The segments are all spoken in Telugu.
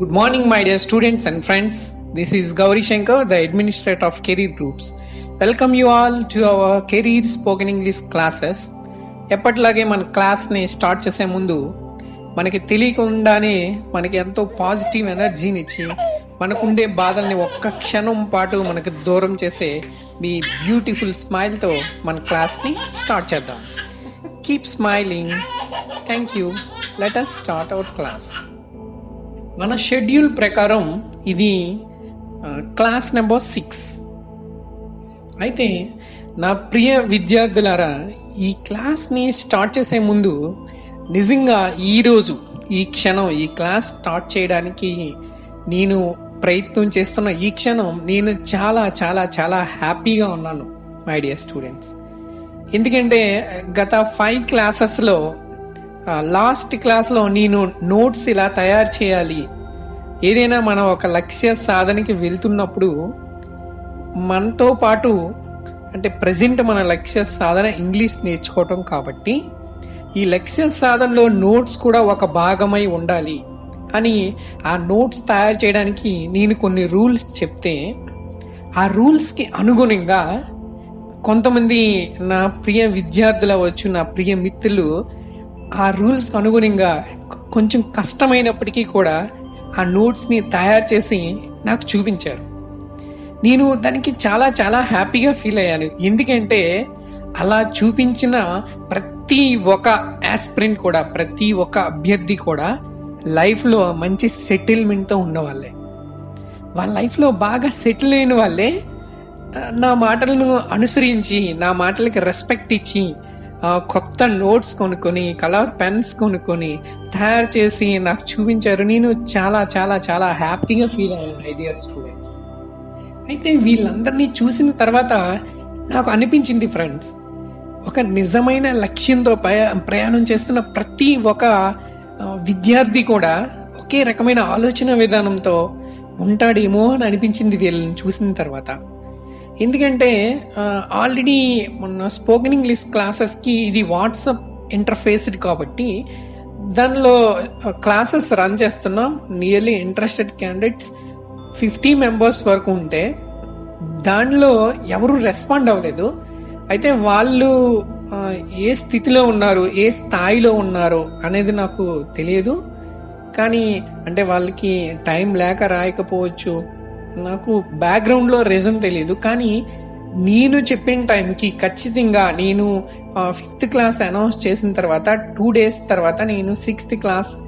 Good morning my dear students and friends this is Gauri Shankar the administrator of career groups welcome you all to our career spoken English classes ఎప్పటిలాగే మన క్లాస్ని స్టార్ట్ చేసే ముందు మనకి తెలియకుండానే మనకి ఎంతో పాజిటివ్ ఎనర్జీనిచ్చి మనకు ఉండే బాధల్ని ఒక్క క్షణం పాటు మనకు దూరం చేసే మీ బ్యూటిఫుల్ స్మైల్తో మన క్లాస్ని స్టార్ట్ చేద్దాం. Keep smiling thank you let us start our class మన షెడ్యూల్ ప్రకారం ఇది క్లాస్ నెంబర్ సిక్స్. అయితే నా ప్రియ విద్యార్థులారా ఈ క్లాస్ని స్టార్ట్ చేసే ముందు నిజంగా ఈరోజు ఈ క్షణం ఈ క్లాస్ స్టార్ట్ చేయడానికి నేను ప్రయత్నం చేస్తున్న ఈ క్షణం నేను చాలా చాలా చాలా హ్యాపీగా ఉన్నాను మై డియర్ స్టూడెంట్స్ ఎందుకంటే గత ఫైవ్ క్లాసెస్లో లాస్ట్ క్లాస్లో నేను నోట్స్ ఇలా తయారు చేయాలి. ఏదైనా మనం ఒక లక్ష్య సాధనకి వెళ్తున్నప్పుడు మనతో పాటు అంటే ప్రజెంట్ మన లక్ష్య సాధన ఇంగ్లీష్ నేర్చుకోవటం కాబట్టి ఈ లక్ష్య సాధనలో నోట్స్ కూడా ఒక భాగమై ఉండాలి అని ఆ నోట్స్ తయారు చేయడానికి నేను కొన్ని రూల్స్ చెప్తే ఆ రూల్స్కి అనుగుణంగా కొంతమంది నా ప్రియ విద్యార్థులు అవ్వచ్చు నా ప్రియ మిత్రులు ఆ రూల్స్ అనుగుణంగా కొంచెం కష్టమైనప్పటికీ కూడా ఆ నోట్స్ని తయారు చేసి నాకు చూపించారు. నేను దానికి చాలా చాలా హ్యాపీగా ఫీల్ అయ్యాను. ఎందుకంటే అలా చూపించిన ప్రతి ఒక్క యాస్పిరెంట్ కూడా ప్రతి ఒక్క అభ్యర్థి కూడా లైఫ్లో మంచి సెటిల్మెంట్తో ఉన్నవాళ్ళే. వాళ్ళ లైఫ్లో బాగా సెటిల్ అయిన వాళ్ళే నా మాటలను అనుసరించి నా మాటలకి రెస్పెక్ట్ ఇచ్చి కొత్త నోట్స్ కొనుక్కొని కలర్ పెన్స్ కొనుక్కొని తయారు చేసి నాకు చూపించారు. నేను చాలా చాలా చాలా హ్యాపీగా ఫీల్ అయ్యాను మై డియర్ స్టూడెంట్స్ అయితే వీళ్ళందరినీ చూసిన తర్వాత నాకు అనిపించింది ఫ్రెండ్స్ ఒక నిజమైన లక్ష్యంతో ప్రయాణం చేస్తున్న ప్రతి ఒక్క విద్యార్థి కూడా ఒకే రకమైన ఆలోచన విధానంతో ఉంటాడేమో అని అనిపించింది వీళ్ళని చూసిన తర్వాత. ఎందుకంటే ఆల్రెడీ మొన్న స్పోకెన్ ఇంగ్లీష్ క్లాసెస్కి ఇది వాట్సాప్ ఇంటర్ఫేస్డ్ కాబట్టి దానిలో క్లాసెస్ రన్ చేస్తున్నాం nearly interested candidates fifty members వరకు ఉంటే దానిలో ఎవరు రెస్పాండ్ అవ్వలేదు. అయితే వాళ్ళు ఏ స్థితిలో ఉన్నారు ఏ స్థాయిలో ఉన్నారు అనేది నాకు తెలియదు. కానీ అంటే వాళ్ళకి టైం లేక రాయకపోవచ్చు. నాకు బ్యాక్గ్రౌండ్లో రీజన్ తెలియదు కానీ నేను చెప్పిన టైంకి ఖచ్చితంగా నేను ఫిఫ్త్ క్లాస్ అనౌన్స్ చేసిన తర్వాత టూ డేస్ తర్వాత నేను సిక్స్త్ క్లాస్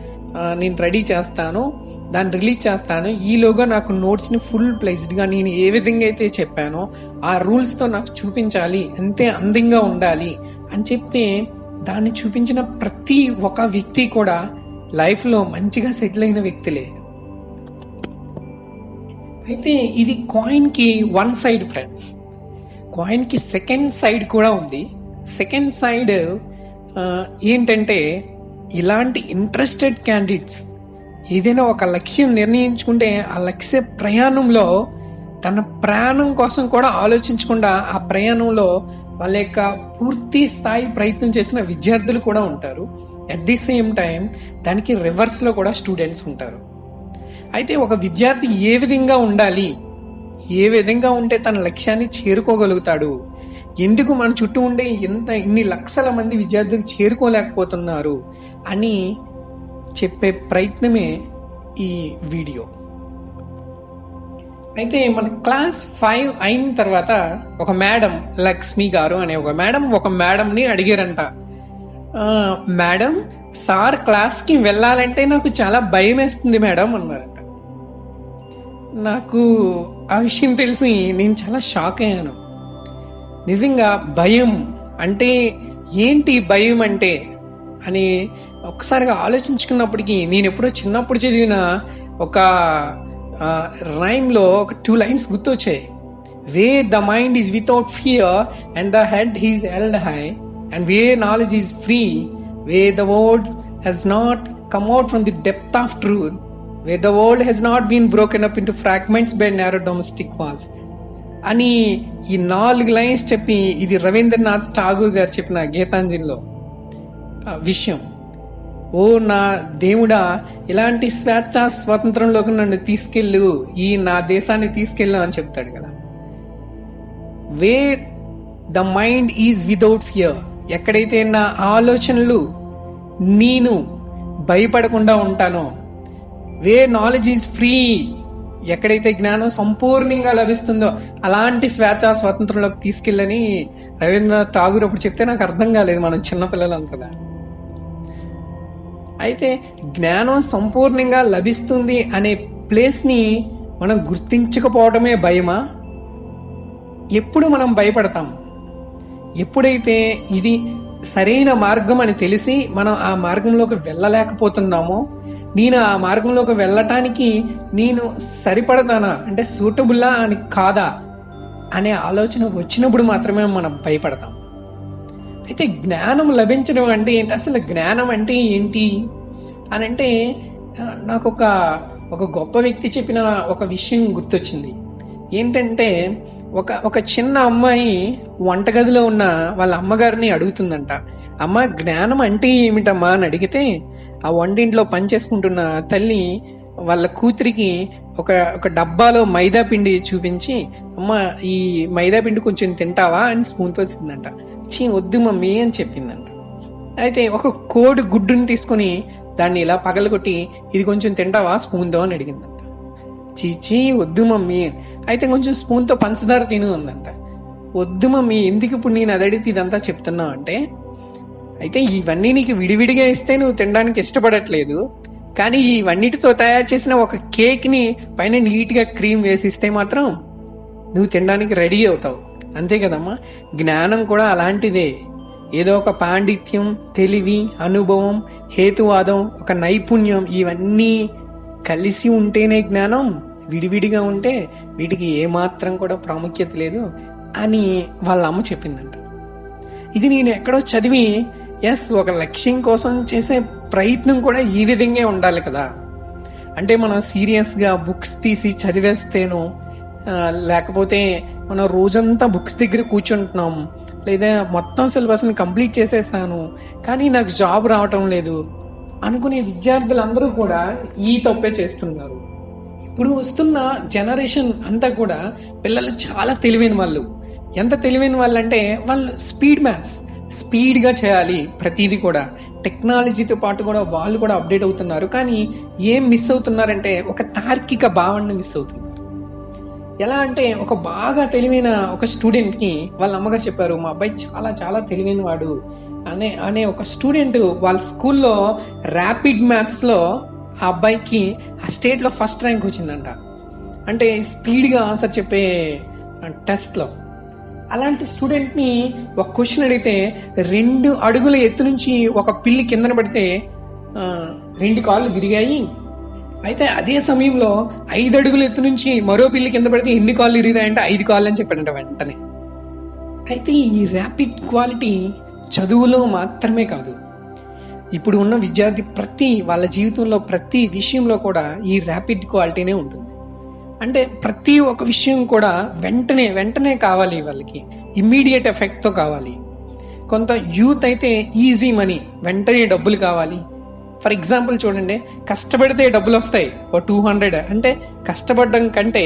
నేను రెడీ చేస్తాను దాన్ని రిలీజ్ చేస్తాను. ఈలోగా నాకు నోట్స్ని ఫుల్ ప్లేస్డ్గా నేను ఏ విధంగా అయితే చెప్పానో ఆ రూల్స్తో నాకు చూపించాలి అంతే అందంగా ఉండాలి అని చెప్తే దాన్ని చూపించిన ప్రతి ఒక్క వ్యక్తి కూడా లైఫ్లో మంచిగా సెటిల్ అయిన వ్యక్తులే. అయితే ఇది కాయిన్కి వన్ సైడ్ ఫ్రెండ్స్ కాయిన్కి సెకండ్ సైడ్ కూడా ఉంది. సెకండ్ సైడ్ ఏంటంటే ఇలాంటి ఇంట్రెస్టెడ్ క్యాండిడేట్స్ ఏదైనా ఒక లక్ష్యం నిర్ణయించుకుంటే ఆ లక్ష్య ప్రయాణంలో తన ప్రయాణం కోసం కూడా ఆలోచించకుండా ఆ ప్రయాణంలో వాళ్ళ యొక్క పూర్తి స్థాయి ప్రయత్నం చేసిన విద్యార్థులు కూడా ఉంటారు. అట్ ది సేమ్ టైం దానికి రివర్స్లో కూడా స్టూడెంట్స్ ఉంటారు. అయితే ఒక విద్యార్థి ఏ విధంగా ఉండాలి? ఏ విధంగా ఉంటే తన లక్ష్యాన్ని చేరుకోగలుగుతాడు? ఎందుకు మన చుట్టూ ఉండే ఇంత ఇన్ని లక్షల మంది విద్యార్థులు చేరుకోలేకపోతున్నారు? అని చెప్పే ప్రయత్నమే ఈ వీడియో. అయితే మన క్లాస్ ఫైవ్ అయిన తర్వాత ఒక మేడం లక్ష్మి గారు అనే ఒక మేడం ఒక మేడంని అడిగారంట. మేడం సార్ క్లాస్కి వెళ్ళాలంటే నాకు చాలా భయం వేస్తుంది మేడం అన్నారు. నాకు ఆ విషయం తెలిసి నేను చాలా షాక్ అయ్యాను. నిజంగా భయం అంటే ఏంటి భయం అంటే అని ఒక్కసారిగా ఆలోచించుకున్నప్పటికీ నేను ఎప్పుడో చిన్నప్పుడు చదివిన ఒక రైమ్లో ఒక two lines గుర్తొచ్చాయి. Where the mind is without fear and the head is held high and where knowledge is free where the word has not come out from the depth of truth where the world has not been broken up into fragments by narrow domestic walls అని ఈ నాలుగు లైన్స్ చెప్పి ఇది రవీంద్రనాథ్ ఠాగూర్ గారు చెప్పిన గీతాంజలిలో విషయం. ఓ నా దేవుడా ఇలాంటి స్వేచ్ఛ స్వాతంత్రంలోకి నన్ను తీసుకెళ్ళు ఈ నా దేశాన్ని తీసుకెళ్ళు అని చెప్తాడు కదా. Where the mind is without fear ఎక్కడైతే నా ఆలోచనలు నేను భయపడకుండా ఉంటానో వే నాలెడ్జ్ ఈజ్ ఫ్రీ ఎక్కడైతే జ్ఞానం సంపూర్ణంగా లభిస్తుందో అలాంటి స్వేచ్ఛ స్వాతంత్రంలోకి తీసుకెళ్ళని రవీంద్రనాథ్ ఠాగూర్ అప్పుడు చెప్తే నాకు అర్థం కాలేదు మనం చిన్నపిల్లలం కదా. అయితే జ్ఞానం సంపూర్ణంగా లభిస్తుంది అనే ప్లేస్ని మనం గుర్తించకపోవడమే భయమా? ఎప్పుడు మనం భయపడతాం? ఎప్పుడైతే ఇది సరైన మార్గం అని తెలిసి మనం ఆ మార్గంలోకి వెళ్ళలేకపోతున్నామో నేను ఆ మార్గంలోకి వెళ్ళటానికి నేను సరిపడతానా? అంటే సూటబుల్లా అని కాదా? అనే ఆలోచన వచ్చినప్పుడు మాత్రమే మనం భయపడతాం. అయితే జ్ఞానం లభించడం అంటే ఏంటి? అసలు జ్ఞానం అంటే ఏంటి? అని అంటే నాకు ఒక ఒక గొప్ప వ్యక్తి చెప్పిన ఒక విషయం గుర్తొచ్చింది. ఏంటంటే ఒక ఒక చిన్న అమ్మాయి వంటగదిలో ఉన్న వాళ్ళ అమ్మగారిని అడుగుతుందంట. అమ్మ జ్ఞానం అంటే ఏమిటమ్మా? అని అడిగితే ఆ వంటింట్లో పనిచేసుకుంటున్న తల్లి వాళ్ళ కూతురికి ఒక ఒక డబ్బాలో మైదా పిండి చూపించి అమ్మ ఈ మైదా పిండి కొంచెం తింటావా? అని స్పూన్తో ఇస్తుందంట చీ వద్దు మమ్మీ అని చెప్పిందంట. అయితే ఒక కోడి గుడ్డుని తీసుకొని దాన్ని ఇలా పగలగొట్టి ఇది కొంచెం తింటావా? స్పూన్తో అని అడిగిందంట. చీచీ వద్దు మమ్మీ అయితే కొంచెం స్పూన్తో పంచదార తిను అందంట. వద్దు మమ్మీ ఎందుకు ఇప్పుడు నేను అది అడిగితే ఇదంతా చెప్తున్నావు? అంటే అయితే ఇవన్నీ నీకు విడివిడిగా ఇస్తే నువ్వు తినడానికి ఇష్టపడట్లేదు. కానీ ఇవన్నిటితో తయారు చేసిన ఒక కేక్ని పైన నీట్గా క్రీమ్ వేసిస్తే మాత్రం నువ్వు తినడానికి రెడీ అవుతావు. అంతే కదమ్మా? జ్ఞానం కూడా అలాంటిదే. ఏదో ఒక పాండిత్యం తెలివి అనుభవం హేతువాదం ఒక నైపుణ్యం ఇవన్నీ కలిసి ఉంటేనే జ్ఞానం. విడివిడిగా ఉంటే వీటికి ఏమాత్రం కూడా ప్రాముఖ్యత లేదు అని వాళ్ళ అమ్మ చెప్పిందంట. ఇది నేను ఎక్కడో చదివి ఎస్ ఒక లక్ష్యం కోసం చేసే ప్రయత్నం కూడా ఈ విధంగా ఉండాలి కదా. అంటే మనం సీరియస్గా బుక్స్ తీసి చదివేస్తేనో లేకపోతే మనం రోజంతా బుక్స్ దగ్గర కూర్చుంటున్నాం లేదా మొత్తం సిలబస్ని కంప్లీట్ చేసేసాను కానీ నాకు జాబ్ రావటం లేదు అనుకునే విద్యార్థులందరూ కూడా ఈ తప్పే చేస్తున్నారు. ఇప్పుడు వస్తున్న జనరేషన్ అంతా కూడా పిల్లలు చాలా తెలివైన వాళ్ళు. ఎంత తెలివైన వాళ్ళు అంటే వాళ్ళు స్పీడ్ మ్యాథ్స్. స్పీడ్గా చేయాలి ప్రతిదీ కూడా. టెక్నాలజీతో పాటు కూడా వాళ్ళు కూడా అప్డేట్ అవుతున్నారు. కానీ ఏం మిస్ అవుతున్నారంటే ఒక తార్కిక భావనను మిస్ అవుతున్నారు. ఎలా అంటే ఒక బాగా తెలివైన ఒక స్టూడెంట్కి వాళ్ళ అమ్మగారు చెప్పారు మా అబ్బాయి చాలా చాలా తెలివైన వాడు అనే అనే ఒక స్టూడెంట్ వాళ్ళ స్కూల్లో ర్యాపిడ్ మ్యాథ్స్లో ఆ అబ్బాయికి ఆ స్టేట్లో ఫస్ట్ ర్యాంక్ వచ్చిందంట. అంటే స్పీడ్గా ఆన్సర్ చెప్పే టెస్ట్లో. అలాంటి స్టూడెంట్ని ఒక క్వశ్చన్ అడిగితే రెండు అడుగుల ఎత్తు నుంచి ఒక పిల్లి కిందన పడితే రెండు కాళ్ళు విరిగాయి. అయితే అదే సమయంలో ఐదు అడుగుల ఎత్తు నుంచి మరో పిల్లి కింద పడితే ఎన్ని కాళ్ళు విరిగాయంటే ఐదు కాళ్ళు అని చెప్పాడంట వెంటనే. అయితే ఈ ర్యాపిడ్ క్వాలిటీ చదువులో మాత్రమే కాదు. ఇప్పుడు ఉన్న విద్యార్థి ప్రతి వాళ్ళ జీవితంలో ప్రతి విషయంలో కూడా ఈ ర్యాపిడ్ క్వాలిటీనే ఉంటుంది. అంటే ప్రతి ఒక్క విషయం కూడా వెంటనే వెంటనే కావాలి వాళ్ళకి. ఇమ్మీడియట్ ఎఫెక్ట్తో కావాలి. కొంత యూత్ అయితే ఈజీ మనీ వెంటనే డబ్బులు కావాలి. ఫర్ ఎగ్జాంపుల్ చూడండి కష్టపడితే డబ్బులు వస్తాయి ఓ టూ హండ్రెడ్ అంటే కష్టపడడం కంటే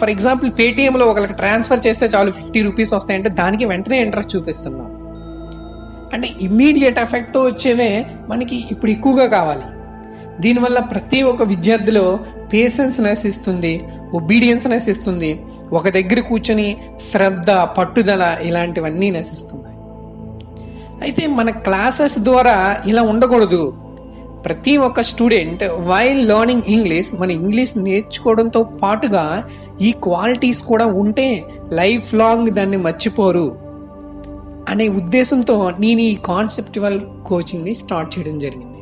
ఫర్ ఎగ్జాంపుల్ పేటీఎంలో ఒకరికి ట్రాన్స్ఫర్ చేస్తే చాలు ఫిఫ్టీ రూపీస్ వస్తాయంటే దానికి వెంటనే ఇంట్రెస్ట్ చూపిస్తున్నాం. అంటే ఇమ్మీడియట్ ఎఫెక్ట్ వచ్చేవే మనకి ఇప్పుడు ఎక్కువగా కావాలి. దీనివల్ల ప్రతి ఒక్క విద్యార్థిలో పేషెన్స్ నశిస్తుంది ఒబీడియన్స్ నశిస్తుంది. ఒక దగ్గర కూర్చొని శ్రద్ధ పట్టుదల ఇలాంటివన్నీ నశిస్తున్నాయి. అయితే మన క్లాసెస్ ద్వారా ఇలా ఉండకూడదు. ప్రతి ఒక్క స్టూడెంట్ వైల్ లర్నింగ్ ఇంగ్లీష్ మన ఇంగ్లీష్ నేర్చుకోవడంతో పాటుగా ఈ క్వాలిటీస్ కూడా ఉంటే లైఫ్ లాంగ్ దాన్ని మర్చిపోరు అనే ఉద్దేశంతో నేను ఈ కాన్సెప్టువల్ కోచింగ్ని స్టార్ట్ చేయడం జరిగింది.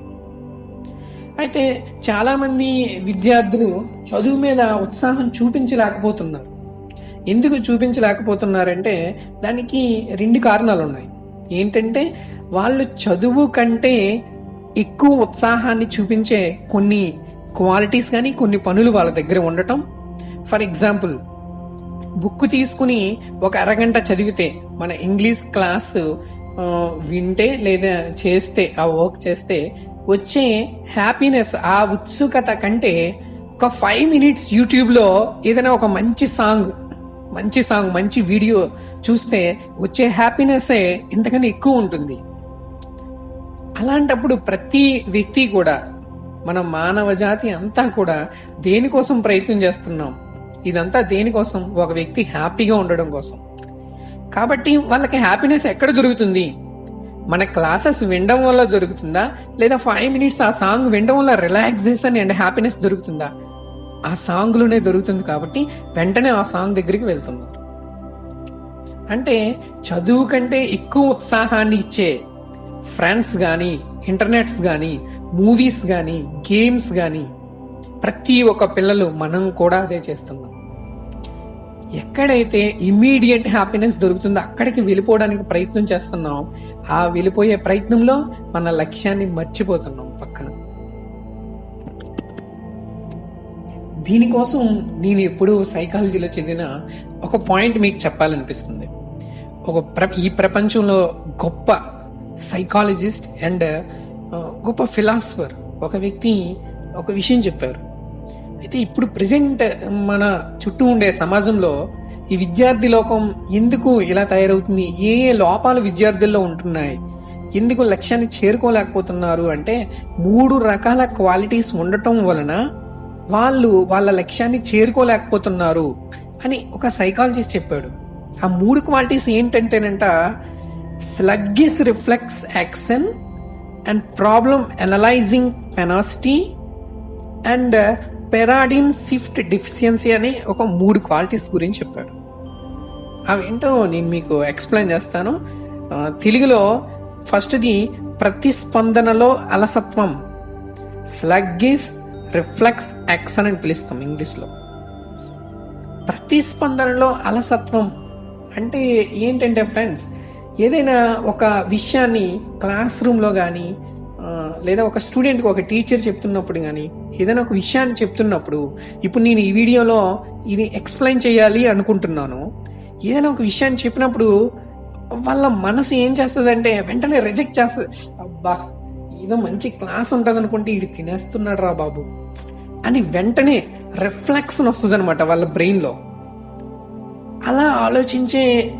అయితే చాలామంది విద్యార్థులు చదువు మీద ఉత్సాహం చూపించలేకపోతున్నారు. ఎందుకు చూపించలేకపోతున్నారంటే దానికి రెండు కారణాలు ఉన్నాయి ఏంటంటే వాళ్ళు చదువు కంటే ఎక్కువ ఉత్సాహాన్ని చూపించే కొన్ని క్వాలిటీస్ కానీ కొన్ని పనులు వాళ్ళ దగ్గర ఉండటం. ఫర్ ఎగ్జాంపుల్ బుక్ తీసుకుని ఒక అరగంట చదివితే మన ఇంగ్లీష్ క్లాస్ వింటే లేదా చేస్తే ఆ వర్క్ చేస్తే వచ్చే హ్యాపీనెస్ ఆ ఉత్సుకత కంటే ఒక ఫైవ్ మినిట్స్ యూట్యూబ్లో ఏదైనా ఒక మంచి సాంగ్ మంచి సాంగ్ మంచి వీడియో చూస్తే వచ్చే హ్యాపీనెస్ ఇంతకన్నా ఎక్కువ ఉంటుంది. అలాంటప్పుడు ప్రతి వ్యక్తి కూడా మన మానవ జాతి అంతా కూడా దేనికోసం ప్రయత్నం చేస్తున్నాం? ఇదంతా దేనికోసం? ఒక వ్యక్తి హ్యాపీగా ఉండడం కోసం. కాబట్టి వాళ్ళకి హ్యాపీనెస్ ఎక్కడ దొరుకుతుంది? మన క్లాసెస్ వినడం వల్ల దొరుకుతుందా లేదా ఫైవ్ మినిట్స్ ఆ సాంగ్ వినడం వల్ల రిలాక్సేషన్ అండ్ హ్యాపీనెస్ దొరుకుతుందా? ఆ సాంగ్లోనే దొరుకుతుంది కాబట్టి వెంటనే ఆ సాంగ్ దగ్గరికి వెళ్తున్నారు అంటే చదువు కంటే ఎక్కువ ఉత్సాహాన్ని ఇచ్చే ఫ్రెండ్స్ కానీ ఇంటర్నెట్స్ కానీ మూవీస్ కానీ గేమ్స్ కానీ ప్రతి ఒక్క పిల్లలు మనం కూడా అదే చేస్తున్నాం. ఎక్కడైతే ఇమ్మీడియట్ హ్యాపీనెస్ దొరుకుతుందో అక్కడికి వెళ్ళిపోవడానికి ప్రయత్నం చేస్తున్నాం ఆ వెళ్ళిపోయే ప్రయత్నంలో మన లక్ష్యాన్ని మర్చిపోతున్నాం పక్కన. దీనికోసం నేను ఎప్పుడూ సైకాలజీలో చదివిన ఒక పాయింట్ మీకు చెప్పాలనిపిస్తుంది. ఒక ప్ర ఈ ప్రపంచంలో గొప్ప సైకాలజిస్ట్ అండ్ గొప్ప ఫిలాసఫర్ ఒక వ్యక్తి ఒక విషయం చెప్పారు. అయితే ఇప్పుడు ప్రజెంట్ మన చుట్టూ ఉండే సమాజంలో ఈ విద్యార్థి లోకం ఎందుకు ఇలా తయారవుతుంది? ఏ ఏ లోపాలు విద్యార్థుల్లో ఉంటున్నాయి? ఎందుకు లక్ష్యాన్ని చేరుకోలేకపోతున్నారు? అంటే మూడు రకాల క్వాలిటీస్ ఉండటం వలన వాళ్ళు వాళ్ళ లక్ష్యాన్ని చేరుకోలేకపోతున్నారు అని ఒక సైకాలజిస్ట్ చెప్పాడు. ఆ మూడు qualities ఏంటంటేనంట sluggish reflex action and problem analysing paucity and paradigm shift deficiency అనే ఒక మూడు క్వాలిటీస్ గురించి చెప్పాడు. అవేంటో నేను మీకు ఎక్స్ప్లెయిన్ చేస్తాను. తెలుగులో ఫస్ట్ది ప్రతిస్పందనలో అలసత్వం. స్లగ్గిస్ రిఫ్లెక్స్ యాక్షన్ అని పిలుస్తాం ఇంగ్లీష్లో. ప్రతిస్పందనలో అలసత్వం అంటే ఏంటంటే ఫ్రెండ్స్ ఏదైనా ఒక విషయాన్ని క్లాస్ రూమ్లో కానీ లేదా ఒక స్టూడెంట్కి ఒక టీచర్ చెప్తున్నప్పుడు కానీ ఏదైనా ఒక విషయాన్ని చెప్తున్నప్పుడు ఇప్పుడు నేను ఈ వీడియోలో ఇది ఎక్స్ప్లెయిన్ చేయాలి అనుకుంటున్నాను. ఏదైనా ఒక విషయాన్ని చెప్పినప్పుడు వాళ్ళ మనసు ఏం చేస్తుందంటే వెంటనే రిజెక్ట్ చేస్తుంది అబ్బా ఏదో మంచి క్లాస్ ఉంటుంది అనుకుంటే ఇది తినేస్తున్నాడు రా బాబు అని వెంటనే రిఫ్లెక్షన్ వస్తుంది అనమాట వాళ్ళ బ్రెయిన్లో అలా ఆలోచించే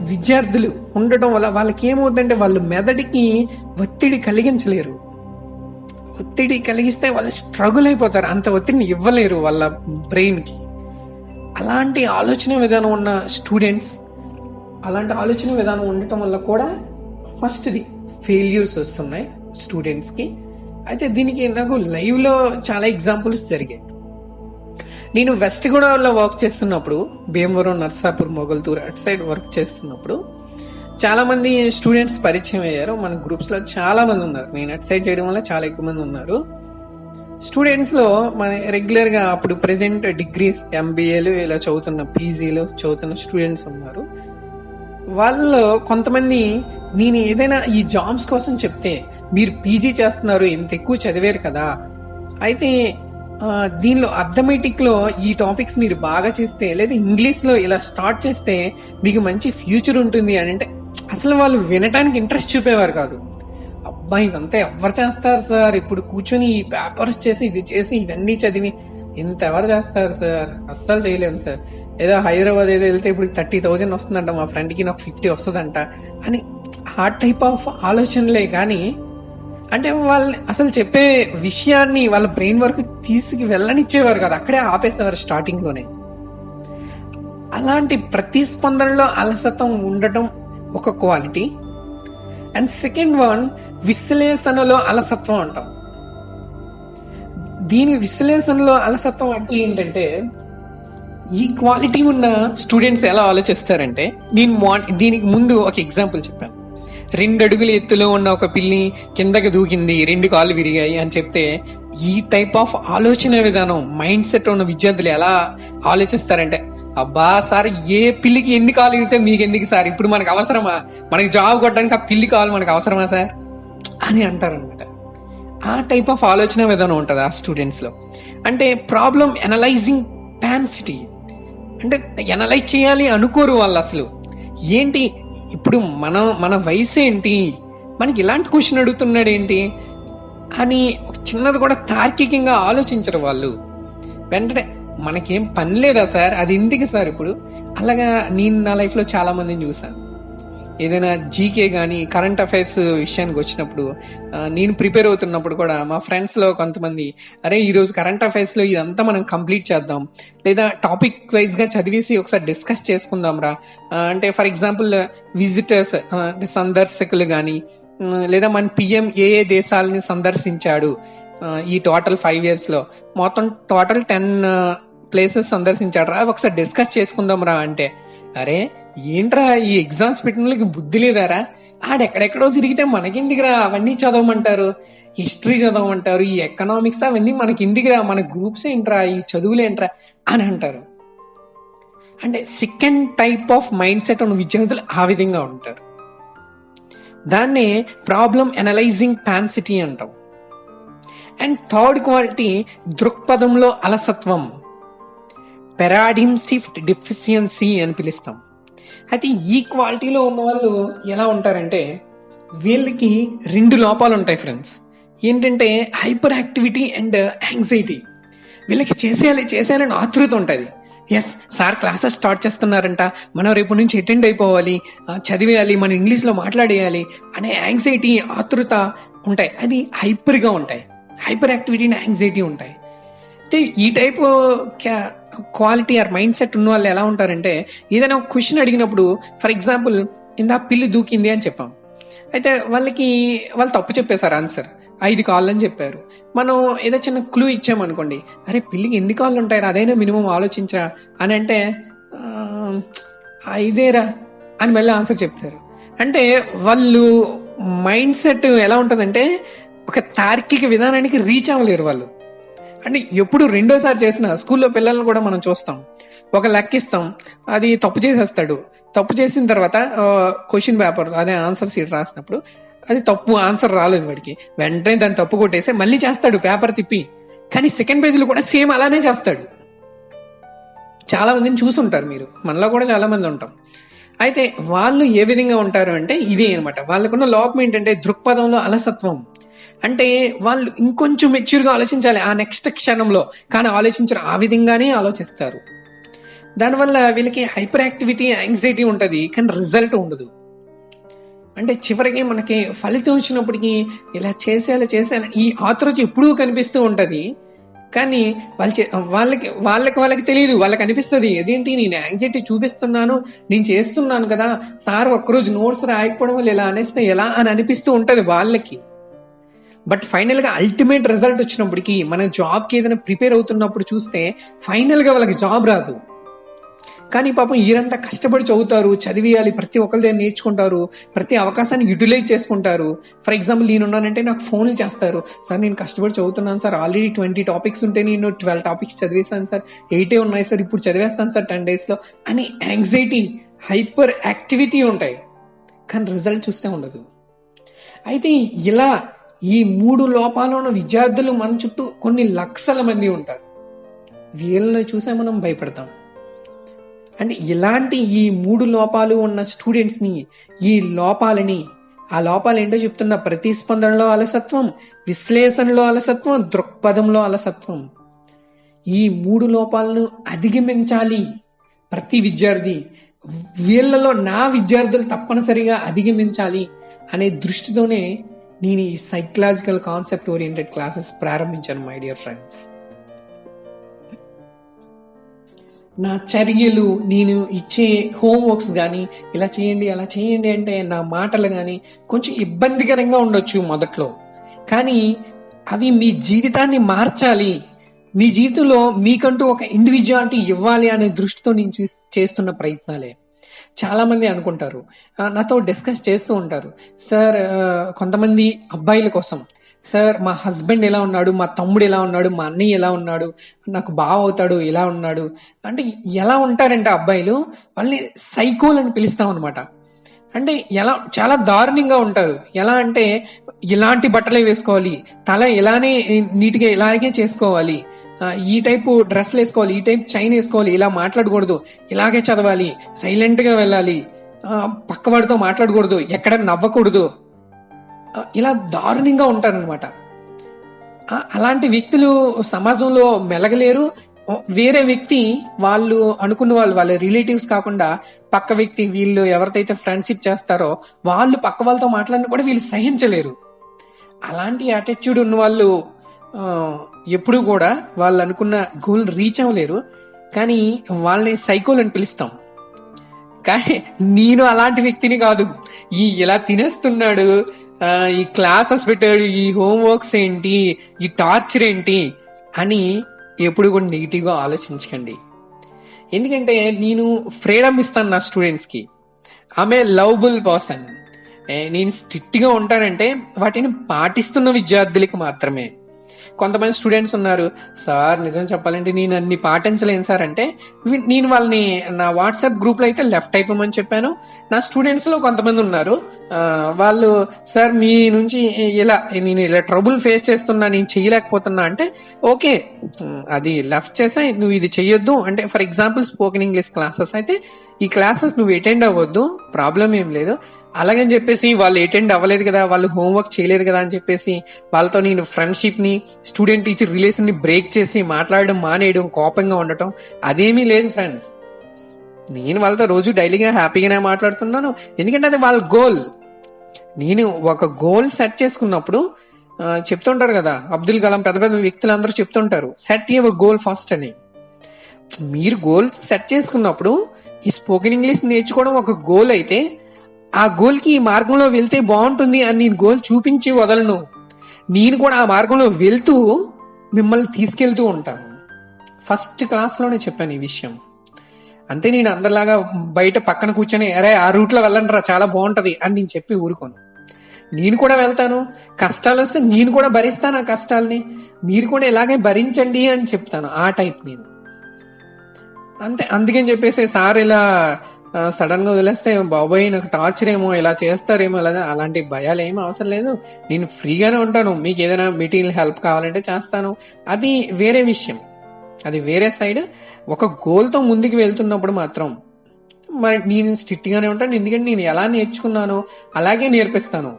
విద్యార్థులు ఉండటం వల్ల వాళ్ళకి ఏమవుతుందంటే వాళ్ళు మెదడికి ఒత్తిడి కలిగించలేరు. ఒత్తిడి కలిగిస్తే వాళ్ళు స్ట్రగుల్ అయిపోతారు. అంత ఒత్తిడిని ఇవ్వలేరు వాళ్ళ బ్రెయిన్కి అలాంటి ఆలోచన విధానం ఉన్న స్టూడెంట్స్ అలాంటి ఆలోచన విధానం ఉండటం వల్ల కూడా ఫస్ట్ది ఫెయిల్యూర్స్ వస్తున్నాయి స్టూడెంట్స్కి అయితే దీనికి నాకు లైవ్లో చాలా ఎగ్జాంపుల్స్ జరిగాయి. నేను వెస్ట్ గోదావరిలో వర్క్ చేస్తున్నప్పుడు భీమవరం నర్సాపూర్ మొగల్తూరు అటు సైడ్ వర్క్ చేస్తున్నప్పుడు చాలామంది స్టూడెంట్స్ పరిచయం అయ్యారు. మన గ్రూప్స్లో చాలామంది ఉన్నారు. నేను అటు సైడ్ చేయడం వల్ల చాలా ఎక్కువ మంది ఉన్నారు. స్టూడెంట్స్లో మన రెగ్యులర్గా అప్పుడు ప్రెసెంట్ డిగ్రీస్ ఎంబీఏలు ఇలా చదువుతున్న పీజీలు చదువుతున్న స్టూడెంట్స్ ఉన్నారు. వాళ్ళు కొంతమంది నేను ఏదైనా ఈ జాబ్స్ కోసం చెప్తే మీరు పీజీ చేస్తున్నారు ఇంత ఎక్కువ చదివారు కదా. అయితే దీనిలో అథమెటిక్లో ఈ టాపిక్స్ మీరు బాగా చేస్తే లేదా ఇంగ్లీష్లో ఇలా స్టార్ట్ చేస్తే మీకు మంచి ఫ్యూచర్ ఉంటుంది అని అంటే అసలు వాళ్ళు వినటానికి ఇంట్రెస్ట్ చూపేవారు కాదు. అబ్బాయి ఇదంతా ఎవరు చేస్తారు సార్? ఇప్పుడు కూర్చొని ఈ పేపర్స్ చేసి ఇది చేసి ఇవన్నీ చదివి ఇంత ఎవరు చేస్తారు సార్? అస్సలు చేయలేము సార్. ఏదో హైదరాబాద్ ఏదో వెళ్తే ఇప్పుడు థర్టీ థౌజండ్ వస్తుందంట మా ఫ్రెండ్కి నాకు ఫిఫ్టీ వస్తుందంట అని ఆ టైప్ ఆఫ్ ఆలోచనలే. కానీ అంటే వాళ్ళని అసలు చెప్పే విషయాన్ని వాళ్ళ బ్రెయిన్ వరకు తీసుకు వెళ్ళనిచ్చేవారు కదా. అక్కడే ఆపేసేవారు స్టార్టింగ్లోనే. అలాంటి ప్రతిస్పందనలో అలసత్వం ఉండటం ఒక క్వాలిటీ అండ్ సెకండ్ వన్ విశ్లేషణలో అలసత్వం అంటాం. దీని విశ్లేషణలో అలసత్వం అంటే ఏంటంటే ఈ క్వాలిటీ ఉన్న స్టూడెంట్స్ ఎలా ఆలోచిస్తారంటే నేను మార్- దీనికి ముందు ఒక ఎగ్జాంపుల్ చెప్పాను. రెండు అడుగుల ఎత్తులో ఉన్న ఒక పిల్లి కిందకి దూకింది రెండు కాళ్ళు విరిగాయి అని చెప్తే ఈ టైప్ ఆఫ్ ఆలోచన విధానం మైండ్ సెట్ ఉన్న విద్యార్థులు ఎలా ఆలోచిస్తారంటే అబ్బా సార్ ఏ పిల్లికి ఎన్ని కాలు ఇస్తే మీకు ఎందుకు సార్? ఇప్పుడు మనకు అవసరమా? మనకి జాబ్ కొట్టడానికి ఆ పిల్లి కావాలి మనకు అవసరమా సార్? అని అంటారనమాట ఆ టైప్ ఆఫ్ ఆలోచన విధానం ఉంటుంది ఆ స్టూడెంట్స్లో అంటే ప్రాబ్లం ఎనలైజింగ్ పాన్సిటీ అంటే ఎనలైజ్ చేయాలి అనుకోరు వాళ్ళు అసలు. ఏంటి? ఇప్పుడు మన మన వయసు ఏంటి? మనకి ఇలాంటి క్వశ్చన్ అడుగుతున్నాడు ఏంటి? అని చిన్నది కూడా తార్కికంగా ఆలోచించరు వాళ్ళు. వెంటనే మనకేం పని లేదా సార్? అది ఎందుకు సార్ ఇప్పుడు? అలాగా నేను నా లైఫ్లో చాలా మందిని చూసాను ఏదైనా జీకే కానీ కరెంట్ అఫైర్స్ విషయానికి వచ్చినప్పుడు నేను ప్రిపేర్ అవుతున్నప్పుడు కూడా మా ఫ్రెండ్స్లో కొంతమంది అరే ఈరోజు కరెంట్ అఫైర్స్లో ఇదంతా మనం కంప్లీట్ చేద్దాం. లేదా టాపిక్ వైజ్గా చదివేసి ఒకసారి డిస్కస్ చేసుకుందాం రా. అంటే ఫర్ ఎగ్జాంపుల్ విజిటర్స్ అంటే సందర్శకులు కానీ లేదా మన పిఎం ఏ ఏ దేశాలని సందర్శించాడు ఈ టోటల్ ఫైవ్ ఇయర్స్లో మొత్తం టోటల్ టెన్ ప్లేసెస్ సందర్శించాడు రా ఒకసారి డిస్కస్ చేసుకుందాం రా అంటే. అరే ఏంట్రా ఈ ఎగ్జామ్స్ పెట్టిన వాళ్ళకి బుద్ధి లేదారా? ఆడెక్కడెక్కడో తిరిగితే మనకెందుకురా? అవన్నీ చదవమంటారు. హిస్టరీ చదవమంటారు. ఈ ఎకనామిక్స్ అవన్నీ మనకి మన గ్రూప్స్ ఏంట్రా? ఈ చదువులు ఏంట్రా? అని అంటారు. అంటే second type of mindset ఉన్న విద్యార్థులు ఆ విధంగా ఉంటారు. దాన్నే ప్రాబ్లం అనలైజింగ్ పాన్సిటీ అంటాం. అండ్ థర్డ్ క్వాలిటీ దృక్పథంలో అలసత్వం. పెరాడిమ్ షిఫ్ట్ డిఫిషియన్సీ అని పిలుస్తాం. అయితే ఈ క్వాలిటీలో ఉన్న వాళ్ళు ఎలా ఉంటారంటే వీళ్ళకి రెండు లోపాలు ఉంటాయి ఫ్రెండ్స్. ఏంటంటే హైపర్ యాక్టివిటీ అండ్ యాంగ్జైటీ వీళ్ళకి చేసేయాలి చేసేయాలని ఆతృత ఉంటుంది. ఎస్ సార్ క్లాసెస్ స్టార్ట్ చేస్తున్నారంట. మనం రేపు నుంచి అటెండ్ అయిపోవాలి. చదివేయాలి మనం ఇంగ్లీష్లో మాట్లాడేయాలి అనే యాంగ్జైటీ ఆతృత ఉంటాయి. అది హైపర్గా ఉంటాయి. హైపర్ యాక్టివిటీ అండ్ యాంగ్జైటీ ఉంటాయి. అయితే ఈ type quality or mindset ఉన్న వాళ్ళు ఎలా ఉంటారంటే ఏదైనా ఒక క్వశ్చన్ అడిగినప్పుడు ఫర్ ఎగ్జాంపుల్ ఇందా పిల్లి దూకింది అని చెప్పాం. అయితే వాళ్ళకి వాళ్ళు తప్పు చెప్పేశారు ఆన్సర్. ఐదు కాళ్ళు అని చెప్పారు. మనం ఏదో చిన్న క్లూ ఇచ్చామనుకోండి అరే పిల్లికి ఎన్ని కాళ్ళు ఉంటాయి అదైనా మినిమం ఆలోచించరా అని అంటే ఐదేరా అని మళ్ళీ ఆన్సర్ చెప్తారు. అంటే వాళ్ళు మైండ్ సెట్ ఎలా ఉంటుందంటే ఒక తార్కిక విధానానికి రీచ్ అవ్వలేరు వాళ్ళు. అంటే ఎప్పుడు రెండోసారి చేసిన స్కూల్లో పిల్లల్ని కూడా మనం చూస్తాం. ఒక లెక్కిస్తాం అది తప్పు చేసేస్తాడు. తప్పు చేసిన తర్వాత క్వశ్చన్ పేపర్ అదే ఆన్సర్ సీట్ రాసినప్పుడు అది తప్పు ఆన్సర్ రాలేదు వాడికి. వెంటనే దాన్ని తప్పు కొట్టేసి మళ్ళీ చేస్తాడు పేపర్ తిప్పి. కానీ సెకండ్ పేజీలో కూడా సేమ్ అలానే చేస్తాడు. చాలా మందిని చూసుంటారు మీరు. మనలో కూడా చాలా మంది ఉంటాం. అయితే వాళ్ళు ఏ విధంగా ఉంటారు అంటే ఇదే అనమాట వాళ్ళకున్న లోపం ఏంటంటే దృక్పథంలో అలసత్వం. అంటే వాళ్ళు ఇంకొంచెం మెచ్యూర్గా ఆలోచించాలి ఆ నెక్స్ట్ క్షణంలో. కానీ ఆలోచించరు. ఆ విధంగానే ఆలోచిస్తారు. దానివల్ల వీళ్ళకి హైపర్ యాక్టివిటీ యాంగ్జైటీ ఉంటుంది. కానీ రిజల్ట్ ఉండదు. అంటే చివరికి మనకి ఫలితం వచ్చినప్పటికీ ఇలా చేసేలా చేసేలా ఈ ఆతృత ఎప్పుడూ కనిపిస్తూ ఉంటుంది. కానీ వాళ్ళ చే- వాళ్ళకి వాళ్ళకి వాళ్ళకి తెలియదు వాళ్ళకి అనిపిస్తుంది అదేంటి నేను యాంగ్జైటీ చూపిస్తున్నాను. నేను చేస్తున్నాను కదా. సార్ ఒక్కరోజు నోట్స్ రాయకపోవడం వల్ల ఇలా అనేస్తే ఎలా అని అనిపిస్తూ ఉంటుంది వాళ్ళకి. బట్ ఫైనల్గా అల్టిమేట్ రిజల్ట్ వచ్చినప్పటికి మన జాబ్కి ఏదైనా ప్రిపేర్ అవుతున్నప్పుడు చూస్తే ఫైనల్గా వాళ్ళకి జాబ్ రాదు. కానీ పాపం ఈరంతా కష్టపడి చదువుతారు చదివేయాలి ప్రతి ఒక్కరి దగ్గర నేర్చుకుంటారు ప్రతి అవకాశాన్ని యూటిలైజ్ చేసుకుంటారు. ఫర్ ఎగ్జాంపుల్ నేనున్నానంటే నాకు ఫోన్లు చేస్తారు. సార్ నేను కష్టపడి చదువుతున్నాను సార్ ఆల్రెడీ ట్వంటీ టాపిక్స్ ఉంటే నేను ట్వెల్వ్ టాపిక్స్ చదివేస్తాను సార్. ఎయిటే ఉన్నాయి సార్ ఇప్పుడు చదివేస్తాను సార్ టెన్ డేస్లో అని యాంగ్జైటీ హైపర్ యాక్టివిటీ ఉంటాయి. కానీ రిజల్ట్ చూస్తే ఉండదు. అయితే ఇలా ఈ మూడు లోపాలు ఉన్న విద్యార్థులు మన చుట్టూ కొన్ని లక్షల మంది ఉంటారు. వీళ్ళని చూసే మనం భయపడతాం. అంటే ఇలాంటి ఈ మూడు లోపాలు ఉన్న స్టూడెంట్స్ని ఈ లోపాలని ఆ లోపాలు ఏంటో చెప్తున్న ప్రతిస్పందనలో అలసత్వం విశ్లేషణలో అలసత్వం దృక్పథంలో అలసత్వం. ఈ మూడు లోపాలను అధిగమించాలి ప్రతి విద్యార్థి. వీళ్ళలో నా విద్యార్థులు తప్పనిసరిగా అధిగమించాలి అనే దృష్టితోనే నేను ఈ సైకలాజికల్ కాన్సెప్ట్ ఓరియంటెడ్ క్లాసెస్ ప్రారంభించాను మై డియర్ ఫ్రెండ్స్ నా చర్యలు నేను ఇచ్చే హోంవర్క్స్ కానీ ఇలా చేయండి అలా చేయండి అంటే నా మాటలు కానీ కొంచెం ఇబ్బందికరంగా ఉండొచ్చు మొదట్లో. కానీ అవి మీ జీవితాన్ని మార్చాలి. మీ జీవితంలో మీకంటూ ఒక ఇండివిజువాలిటీ ఇవ్వాలి అనే దృష్టితో నేను చేస్తున్న ప్రయత్నాలే. చాలామంది అనుకుంటారు. నాతో డిస్కస్ చేస్తూ ఉంటారు. సార్ కొంతమంది అబ్బాయిల కోసం. సార్ మా హస్బెండ్ ఎలా ఉన్నాడు? మా తమ్ముడు ఎలా ఉన్నాడు? మా అన్నయ్య ఎలా ఉన్నాడు? నాకు బావ అవుతాడు ఎలా ఉన్నాడు. అంటే ఎలా ఉంటారంటే అబ్బాయిలు? వాళ్ళని సైకోల్ అని పిలుస్తాం అనమాట అంటే ఎలా చాలా దారుణంగా ఉంటారు. ఎలా అంటే ఇలాంటి బట్టలే వేసుకోవాలి. తల ఇలానే నీట్గా ఇలాగే చేసుకోవాలి. ఈ టైపు డ్రెస్లు వేసుకోవాలి ఈ టైప్ చైన్ వేసుకోవాలి ఇలా మాట్లాడకూడదు. ఇలాగే చదవాలి సైలెంట్గా వెళ్ళాలి. పక్కవాడితో మాట్లాడకూడదు ఎక్కడ నవ్వకూడదు. ఇలా దారుణంగా ఉంటారనమాట అలాంటి వ్యక్తులు సమాజంలో మెలగలేరు. వేరే వ్యక్తి వాళ్ళు అనుకున్న వాళ్ళు వాళ్ళ రిలేటివ్స్ కాకుండా పక్క వ్యక్తి వీళ్ళు ఎవరితో ఫ్రెండ్షిప్ చేస్తారో వాళ్ళు పక్క వాళ్ళతో మాట్లాడిన కూడా వీళ్ళు సహించలేరు. అలాంటి యాటిట్యూడ్ ఉన్న వాళ్ళు ఎప్పుడు కూడా వాళ్ళు అనుకున్న గోల్ రీచ్ అవ్వలేరు. కానీ వాళ్ళని సైకోల్ అని పిలుస్తాం. కానీ నేను అలాంటి వ్యక్తిని కాదు. ఈ ఇలా తినేస్తున్నాడు ఈ క్లాసెస్ పెట్టాడు ఈ హోంవర్క్స్ ఏంటి ఈ టార్చర్ ఏంటి అని ఎప్పుడు కూడా నెగిటివ్గా ఆలోచించకండి. ఎందుకంటే నేను ఫ్రీడమ్ ఇస్తాను నా స్టూడెంట్స్కి ఆమె లవబుల్ పర్సన్ నేను స్ట్రిక్ట్గా ఉంటానంటే వాటిని పాటిస్తున్న విద్యార్థులకి మాత్రమే. కొంతమంది స్టూడెంట్స్ ఉన్నారు. సార్ నిజం చెప్పాలంటే నేను అన్ని పాటించలేను సార్. అంటే నేను వాళ్ళని నా వాట్సాప్ గ్రూప్లో అయితే లెఫ్ట్ అయిపోమని చెప్పాను. నా స్టూడెంట్స్లో కొంతమంది ఉన్నారు. వాళ్ళు సార్ మీ నుంచి ఇలా నేను ఇలా ట్రబుల్ ఫేస్ చేస్తున్నా నేను చేయలేకపోతున్నా. అంటే ఓకే అది లెఫ్ట్ చేసా నువ్వు ఇది చెయ్యొద్దు. అంటే for example spoken English classes అయితే ఈ క్లాసెస్ నువ్వు అటెండ్ అవ్వద్దు. ప్రాబ్లం ఏం లేదు. అలాగని చెప్పేసి వాళ్ళు అటెండ్ అవ్వలేదు కదా వాళ్ళు హోంవర్క్ చేయలేదు కదా అని చెప్పేసి వాళ్ళతో నేను ఫ్రెండ్షిప్ని స్టూడెంట్ టీచర్ రిలేషన్ని బ్రేక్ చేసి మాట్లాడడం మానేయడం కోపంగా ఉండటం అదేమీ లేదు ఫ్రెండ్స్ నేను వాళ్ళతో రోజు డైలీగా హ్యాపీగానే మాట్లాడుతున్నాను. ఎందుకంటే అది వాళ్ళ గోల్ నేను ఒక గోల్ సెట్ చేసుకున్నప్పుడు చెప్తుంటారు కదా అబ్దుల్ కలాం పెద్ద పెద్ద వ్యక్తులందరూ చెప్తుంటారు సెట్ యువర్ గోల్ ఫస్ట్ అని. మీరు గోల్ సెట్ చేసుకున్నప్పుడు ఈ స్పోకెన్ ఇంగ్లీష్ నేర్చుకోవడం ఒక గోల్ అయితే ఆ గోల్కి ఈ మార్గంలో వెళ్తే బాగుంటుంది అని నేను గోల్ చూపించి వదలను. నేను కూడా ఆ మార్గంలో వెళ్తూ మిమ్మల్ని తీసుకెళ్తూ ఉంటాను. ఫస్ట్ క్లాస్లోనే చెప్పాను ఈ విషయం. అంతే నేను అందరిలాగా బయట పక్కన కూర్చొని అరే ఆ రూట్లో వెళ్ళండిరా చాలా బాగుంటుంది అని నేను చెప్పి ఊరుకోను. నేను కూడా వెళ్తాను. కష్టాలు వస్తే నేను కూడా భరిస్తాను ఆ కష్టాలని. మీరు కూడా ఇలాగే భరించండి అని చెప్తాను ఆ టైప్ నేను. అంతే. అందుకని చెప్పేసి సార్ ఇలా సడన్గా వదిలేస్తే బాబోయ్ నాకు టార్చర్ ఏమో ఇలా చేస్తారేమో ఇలా అలాంటి భయాలు ఏమీ అవసరం లేదు. నేను ఫ్రీగానే ఉంటాను. మీకు ఏదైనా మెటీరియల్ హెల్ప్ కావాలంటే చేస్తాను. అది వేరే విషయం. అది వేరే సైడ్ ఒక గోల్తో ముందుకు వెళ్తున్నప్పుడు మాత్రం మరి నేను స్ట్రిక్ట్గానే ఉంటాను. ఎందుకంటే నేను ఎలా నేర్చుకున్నానో అలాగే నేర్పిస్తాను.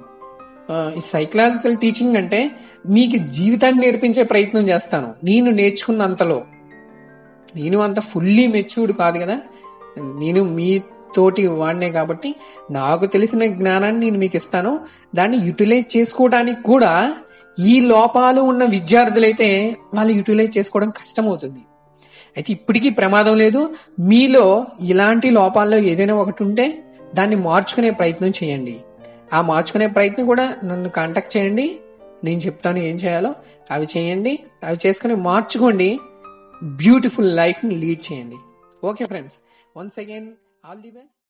ఈ సైకలాజికల్ టీచింగ్ అంటే మీకు జీవితాన్ని నేర్పించే ప్రయత్నం చేస్తాను. నేను నేర్చుకున్నంతలో. నేను అంత ఫుల్లీ మెచ్యూర్డ్ కాదు కదా. నేను మీ తోటి వాడినే కాబట్టి నాకు తెలిసిన జ్ఞానాన్ని నేను మీకు ఇస్తాను. దాన్ని యూటిలైజ్ చేసుకోవడానికి కూడా ఈ లోపాలు ఉన్న విద్యార్థులైతే వాళ్ళు యూటిలైజ్ చేసుకోవడం కష్టమవుతుంది. అయితే ఇప్పటికీ ప్రమాదం లేదు. మీలో ఇలాంటి లోపాల్లో ఏదైనా ఒకటి ఉంటే దాన్ని మార్చుకునే ప్రయత్నం చేయండి. ఆ మార్చుకునే ప్రయత్నం కూడా నన్ను కాంటాక్ట్ చేయండి. నేను చెప్తాను ఏం చేయాలో. అవి చేయండి. అవి చేసుకుని మార్చుకోండి. బ్యూటిఫుల్ లైఫ్ని లీడ్ చేయండి. Okay friends once again all the best